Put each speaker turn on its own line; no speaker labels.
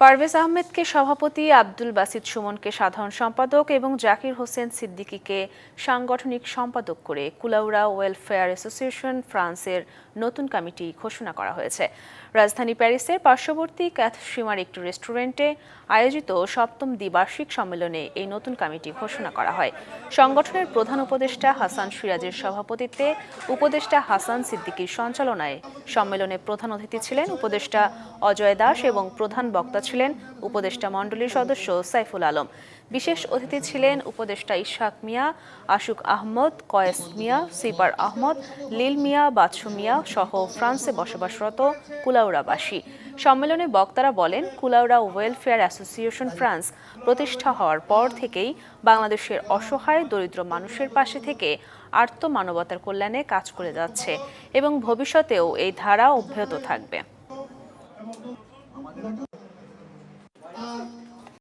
পারভেজ আহমেদকে সভাপতি আব্দুল বাসিদ সুমনকে সাধারণ সম্পাদক এবং জাকির হোসেন সিদ্দিকীকে সাংগঠনিক সম্পাদক করে কুলাউড়া ওয়েলফেয়ার অ্যাসোসিয়েশন ফ্রান্সের নতুন কমিটি ঘোষণা করা হয়েছে। রাজধানী প্যারিসের পার্শ্ববর্তী ক্যাথসীমার একটি রেস্টুরেন্টে আয়োজিত সপ্তম দ্বিবার্ষিক সম্মেলনে এই নতুন কমিটি ঘোষণা করা হয়। সংগঠনের প্রধান উপদেষ্টা হাসান সিরাজের সভাপতিত্বে উপদেষ্টা হাসান সিদ্দিকীর সঞ্চালনায় সম্মেলনে প্রধান অতিথি ছিলেন উপদেষ্টা অজয় দাস এবং প্রধান বক্তা ছিলেন উপদেষ্টা মণ্ডলীর সদস্য সাইফুল আলম। বিশেষ অতিথি ছিলেন উপদেষ্টা ইশাক মিয়া, আশুক আহমদ, কয়েস মিয়া, সিপার আহমদ, লিল মিয়া বাদশু মিয়া সহ ফ্রান্সে বসবাসরত কুলাউড়াবাসী। সম্মেলনে বক্তারা বলেন, কুলাউড়া ওয়েলফেয়ার অ্যাসোসিয়েশন ফ্রান্স প্রতিষ্ঠা হওয়ার পর থেকেই বাংলাদেশের অসহায়, দরিদ্র মানুষের পাশে থেকে আর্ত মানবতার কল্যাণে কাজ করে যাচ্ছে এবং ভবিষ্যতেও এই ধারা অব্যাহত থাকবে।